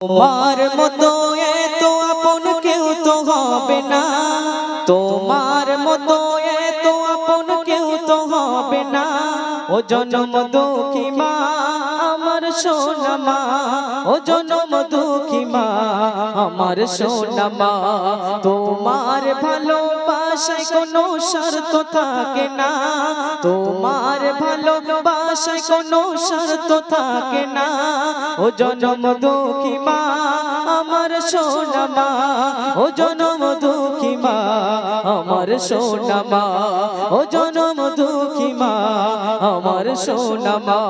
তোমার মতো এত আপন কেউ তো হবে না। তোমার মতো এত আপন কেউ তো হবে না। ও জনম দুঃখী মা, আমার সোনা মা, ও জনম দুঃখী মা, আমার সোনা মা। তোমার ভালোবাসায় কোনো শর্ত থাকে না। তোমার ভালোবাসায় কোনো শর্ত থাকে না। ও জনম দুঃখী মা, আমার সোনা মা। ও জনম দুঃখী মা, আমার সোনা মা। ও জনম দুঃখী মা, আমার সোনা মা।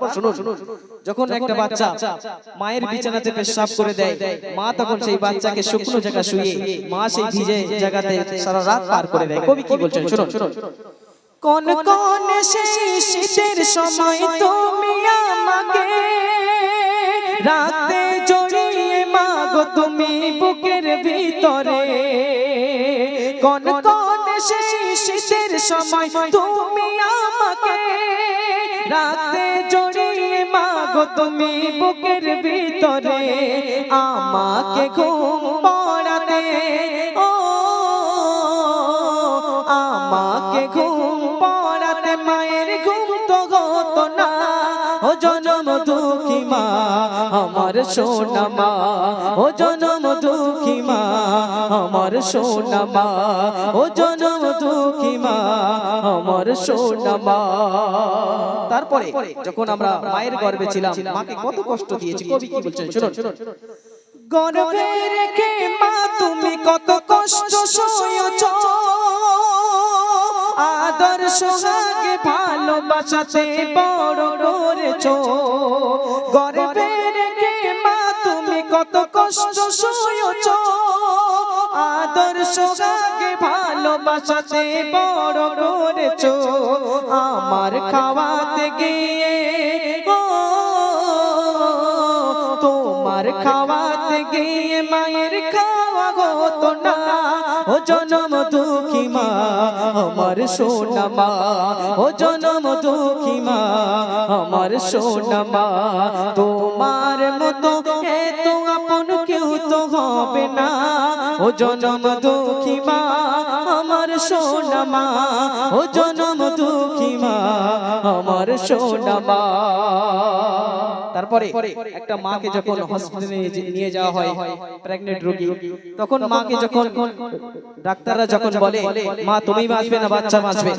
তারপর শুনুন যখন একটা বাচ্চা মায়ের বিছানাতে পেশাব করে দেয় মা তখন সেই বাচ্চাকে শুকনো জায়গা শুয়ে মা সেই ভিজে জায়গাতে সারা রাত পার করে দেয়। কবি কি বলছেন? শুনুন। শুনুন। কোন কোন শীতের সময় তুমি আমাকে রাতে জড়িয়ে মাগো তুমি বুকের ভিতরে। কোন কোন শীতের সময় তুমি আমাকে রাতে জড়িয়ে মাগো তুমি বুকের ভিতরে। আমাকে ঘুম পড়াতে ও আমাকে ঘুম পড়াতে। ও জনম দুঃখী মা, আমার সোনা মা। ও জনম দুঃখী মা, আমার সোনা মা। ও জনম দুঃখী মা, আমার সোনা মা। তারপরে যখন আমরা মায়ের গর্বে ছিলাম, মাকে কত কষ্ট দিয়েছি, কবি কি বলছেন? শুনুন। গর্ভে রেখে মা, তুমি কত কষ্ট সয়েছ সোহাগে ভালোবাসাতে বড় করেছ। গর্ভে রেখে মা তুমি কত কষ্ট সয়েছ আদর সোহাগে ভালোবাসাতে বড় করেছ। আমার খাওয়াতে গিয়ে, ও, তোমার খাওয়াতে গিয়ে মায়ের না ও জনম দুঃখী মা, আমার সোনা মা। ও জনম দুঃখী মা, আমার সোনা মা। তোমার মতো এত আপন কেউ তো হবে না। ও জনম দুঃখী মা, আমার সোনা মা। ও জনম দুঃখী মা, আমার সোনা মা। তারপরে একটা মাকে যখন হসপিটালে নিয়ে যাওয়া হয় প্রেগনেন্ট রোগী তখন মাকে যখন ডাক্তাররা যখন বলে মা তুমি বাঁচবে না বাচ্চা বাঁচবে।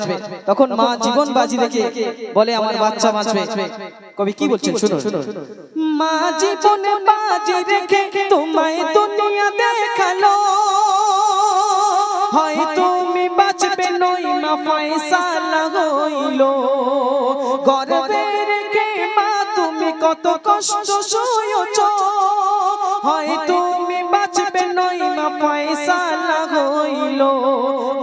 তখন মা জীবন বাজি রেখে বলে আমার বাচ্চা বাঁচবে। কবি কি বলছেন? শুনুন মা জীবন বাজি রেখে তোমায় দুনিয়া দেখাল। হয় তুমি বাঁচবে নই মা ফয়সালা হইল। গর্বে রেখে মা তুমি কত কষ্ট সয়েছ হয় তুমি বাঁচবে নই মা ফয়সালা হইল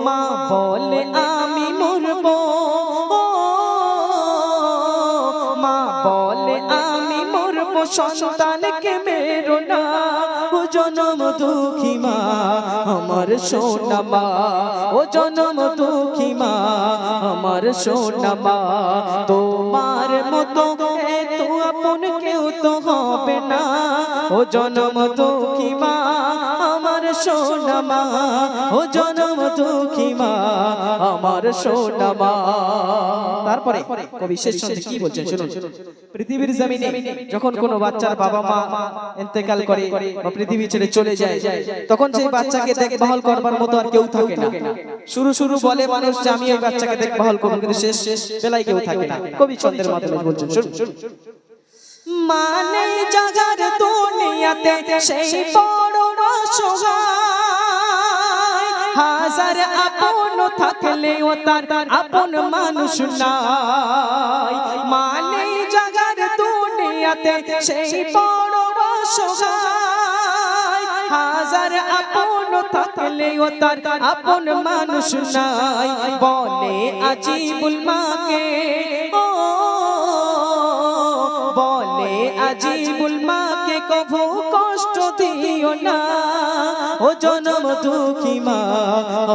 মা বলে, আমি মরবো। মা বলে, আমি মরবো। সন্তানকে মেরো না। ও জনম দুঃখী মা, আমার সোনা মা। ও জনম দুঃখী মা, আমার সোনা মা। তোমার তো হবে না। ও জনম দুঃখী মা, আমার সোনা মা। ও জনম দুঃখী মা, আমার সোনা মা। তারপরে কবি শেষ কি বলছেন শুনুন। পৃথিবীর জমিনে যখন কোনো বাচ্চার বাবা মা ইন্তেকাল করে বা পৃথিবী ছেড়ে চলে যায়, তখন সেই বাচ্চাকে দেখভাল করবার মতো আর কেউ থাকে না। শুরু শুরু বলে মানুষ যে আমি এই বাচ্চাকে দেখভাল করব, কিন্তু শেষ শেষ বেলায় কেউ থাকে না। কবি ছন্দের মাধ্যমে বলছেন শুনুন শুনুন। মানে জাগার দুনিয়াতে সেই বড় অসহায় হাজার আপন থাকলেও তার আপন মানুষ নাই। মানে জাগার দুনিয়াতে সেই বড় অসহায় হাজার আপন থাকলেও তার আপন মানুষ নাই। বলে আজিবুল মাকে, ও আজিবুল মাকে কভু কষ্ট দিও না। ও জনম দুঃখী মা,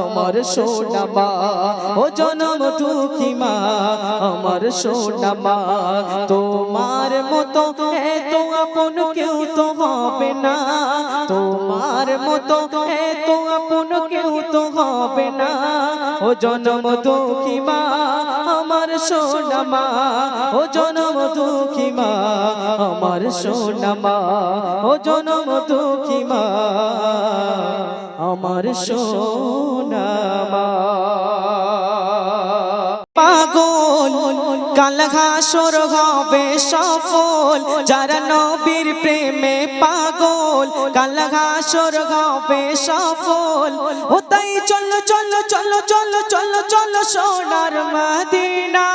আমার সোনা মা। ও জনম দুঃখী মা, আমার সোনা মা। তোমার মতো এত আপন কেউ তো হবে না। তোমার মতো এত আপন কেউ তো হবে না। ও জনম দুঃখী মা, আমার সোনা মা। ও জনম দুঃখী মা, আমার সোনা মা। ও জনম দুঃখী মা, আমার সোনা মা। পাগল। কাল ঘাসর হবে সফল। যারা নবীর প্রেমে পাগল, কাল ঘাসর হবে সফল। ও তাই চলো চলো চলো চলো চলো চলো সোনার মদিনা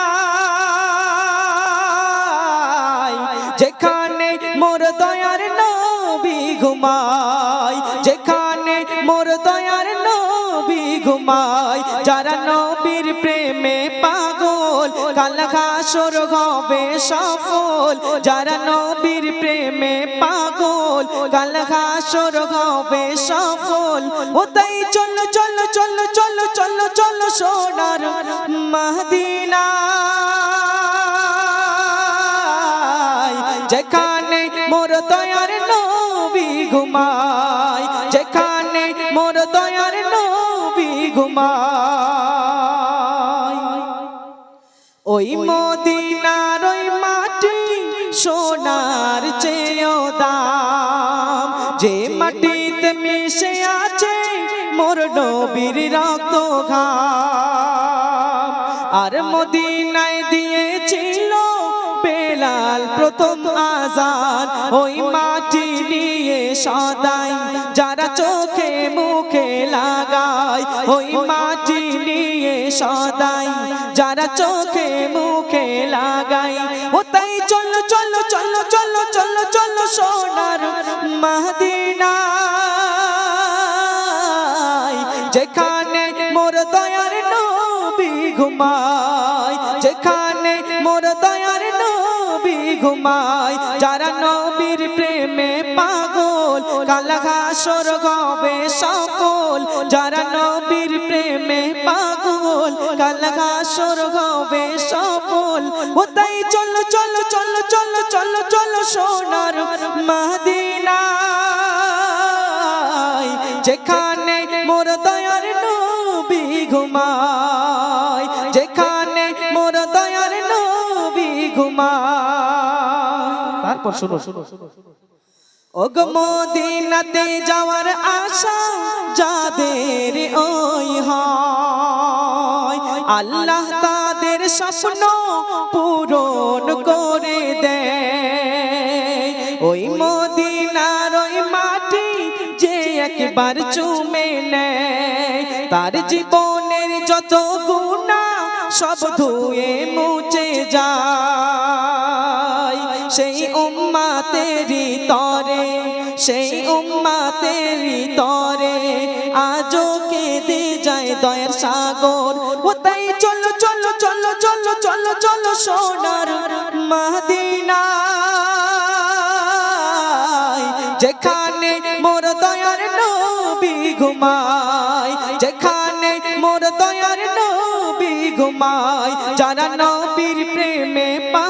যেখানে মোর দয়ার নবী ঘুমায়, যেখানে ঘুমায়, যারা নবীর প্রেমে পাগল কাল ঘাসর হবে সফল। যারা নবীর প্রেমে পাগল কাল ঘাসর হবে সফল। ও তাই চলো চলো চলো চলো চলো চলো সোনার মদিনা। যেখানে মোর দয়ার নবী ঘুমায়, যেখানে মোর দয়ার ওই মদিনার ওই মাটি সোনার চেয়েও দাম। যে মাটিতে মিশে আছে মোর নবীর রক্ত ঘাম আর মদিনায় দিয়েছিল বেলাল প্রথম আজান। ওই মাটি নিয়ে সদাই যারা চোখে মুখে নিয়ে সদাই, যারা চোখে মুখে লাগাই, ও তাই চলো চলো চলো চলো চলো চলো সোনার মদিনা যেখানে মোর দয়ার নবী ঘুমায়, যেখানে মোর দয়ার নবী ঘুমায়, যারা নবীর প্রেমে পাগল কালা ঘাসর গবে সফল, যারা নবীর প্রেমে পাগল কালা গবে সফল। ও তাই চলো চলো চলো চলো চলো চলো সোনার মদিনা যেখানে মোর দয়ার নবী ঘুমায়, যেখানে মোর দয়ার নবী ঘুমায়। তারপর শুনো শুনো ওগ মদিনাতে যাওয়ার আশা যাদের ওই হয়, আল্লাহ তাদের স্বপ্ন পূরণ করে দেয়। ওই মদিনার ওই মাটি যে একবার চুমে নেয়, তার জীবনের যত গুণা সব ধুয়ে মুছে যায়। সেই উম্মাতেরি তরে সেই উম্মাতেরি তরে আজও কেঁদে যায় দয়ার সাগর। ও তাই চলো চলো চলো চলো চলো চলো সোনার মদিনা যেখানে মোর দয়ার নবী ঘুমায়, যেখানে মোর দয়ার নবী ঘুমায়, যারা নবীর প্রেমে পাগল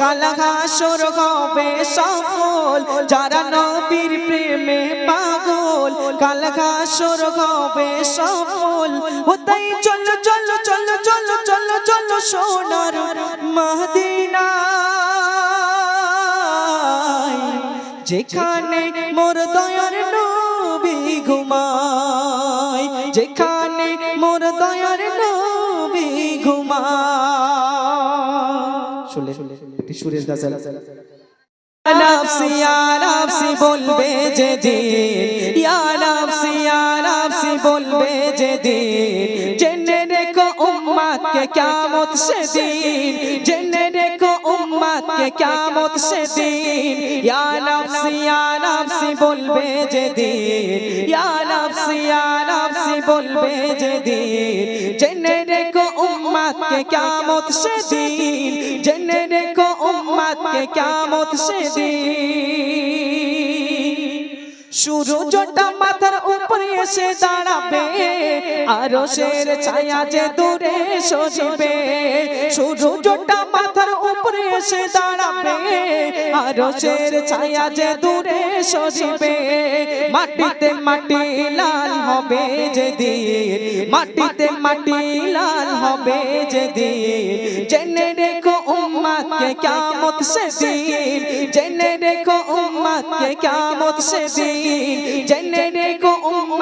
কালা ঘাসর হবে সফল। যারা নবীর প্রেমে পাগল কালা ঘাসর হবে সফল। ও তাই চলো চলো চলো চলো চলো চলো সোনার মদিনা যেখানে মোর দয়ার নবী ঘুমায়, যেখানে মোর দয়ার নবী ঘুমায়। শুনলে একটি সুরেশ গাজাল নাফসি ইয়া নাফসি বলবে যে দিন ইয়া নাফসি ইয়া নাফসি বলবে যে দিন জেনে রেখো উম্মত কে কিয়ামত সে দিন জেনে রেখো উম্মত কে কিয়ামত সে দিন ইয়া নাফসি ইয়া নাফসি বলবে যে দিন ইয়া নাফসি ইয়া নাফসি বলবে যে দিন জেনে রেখো উম্মত কে কিয়ামত সে দিন জেনে রেখো উম্মত কে কিয়ামত সে দিন সূর্যটা মাথার উপরে এসে দাঁড়াবে আরও শের ছায়া যে দূরে সজিবে সূর্যটা মাথার উপরে এসে দাঁড়াবে। আরও শের ছায়া যে দূরে সজিবে, মাটিতে মাটি লাল হবে যেদিন, মাটিতে মাটি লাল হবে যেদিন। জেনে রেখো উম্মাদকে কিয়ামত সেদিন, জেনে রেখো উম্মাদকে কিয়ামত সেদিন, জেনে রেখো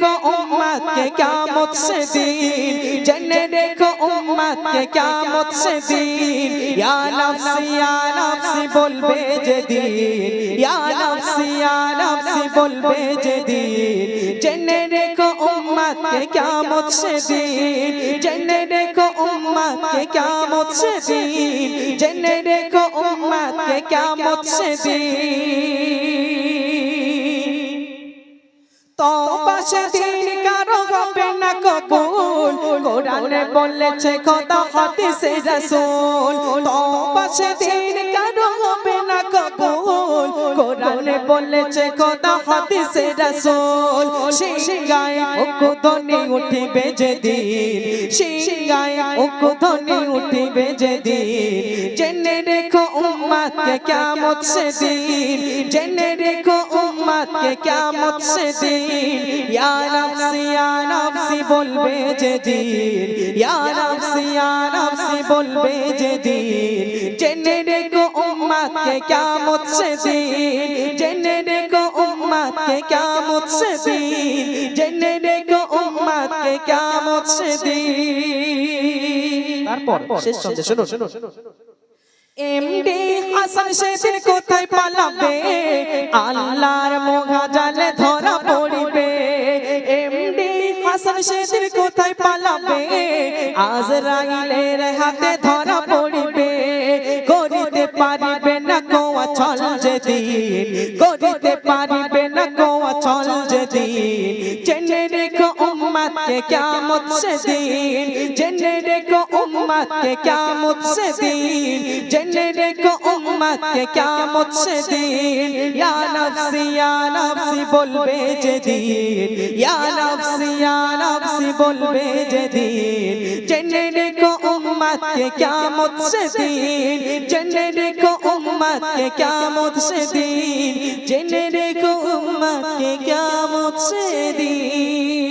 জেনে রেখো উম্মাদকে কিয়ামত সেদিন জেনে রেখো উম্মাদকে কিয়ামত সেদিন ইয়া নাফসি ইয়া নাফসি বলবে যেদিন ইয়া নাফসি ইয়া নাফসি বলবে যেদিন জেনে রেখো উম্মাদকে কিয়ামত সেদিন জেনে রেখো উম্মাদকে কিয়ামত সেদিন জেনে রেখো উম্মাদকে কিয়ামত সেদিন তওবা সেদিন কারও হবে না কবুল। কোরআনে বলেছে খোদা হাদিসে রাসূল। তওবা সেদিন কারও হবে না কবুল। কোরআনে বলেছে খোদা হাদিসে রাসূল। সিংগায় উকুধনি উঠিবে যেদিন। সিংগায় উকুধনি উঠিবে যেদিন। উম্মাদকে কিয়ামত সেদিন জেনে রেখো উম্মাদকে কিয়ামত সেদিন ইয়া নাফসি ইয়া নাফসি বলবে যেদিন ইয়া নাফসি ইয়া নাফসি বলবে যেদিন জেনে রেখো উম্মাদকে কিয়ামত সেদিন জেনে রেখো উম্মাদকে কিয়ামত সেদিন জেনে রেখো উম্মাদকে কিয়ামত সেদিন তারপর শেষ সন্দেশ, শুনুন। এমডি হাসান সেদিন কোথায় পালাবে? আল্লাহর মোঘা জালে ধরা পড়িবে। এমডি হাসান সেদিন কোথায় পালাবে? আজরাইলের হাতে ধরা পড়িবে। করিতে পারিবে না কোয়া ছল যেদিন। করিতে পারিবে না কোয়া ছল যেদিন। রেখো উম্মাদকে কিয়ামত সেদিন। জেনে রেখো উম্মাদকে কিয়ামত সেদিন। জেনে রেখো উম্মাদকে কিয়ামত সেদিন। ইয়া নাফসি ইয়া নাফসি বলবে যেদিন। ইয়া নাফসি ইয়া নাফসি বলবে যেদিন। জেনে রেখো উম্মাদকে কিয়ামত সেদিন। জেনে রেখো উম্মাদকে কিয়ামত সেদিন। জেনে রেখো উম্মাদকে কিয়ামত মুছে দিন।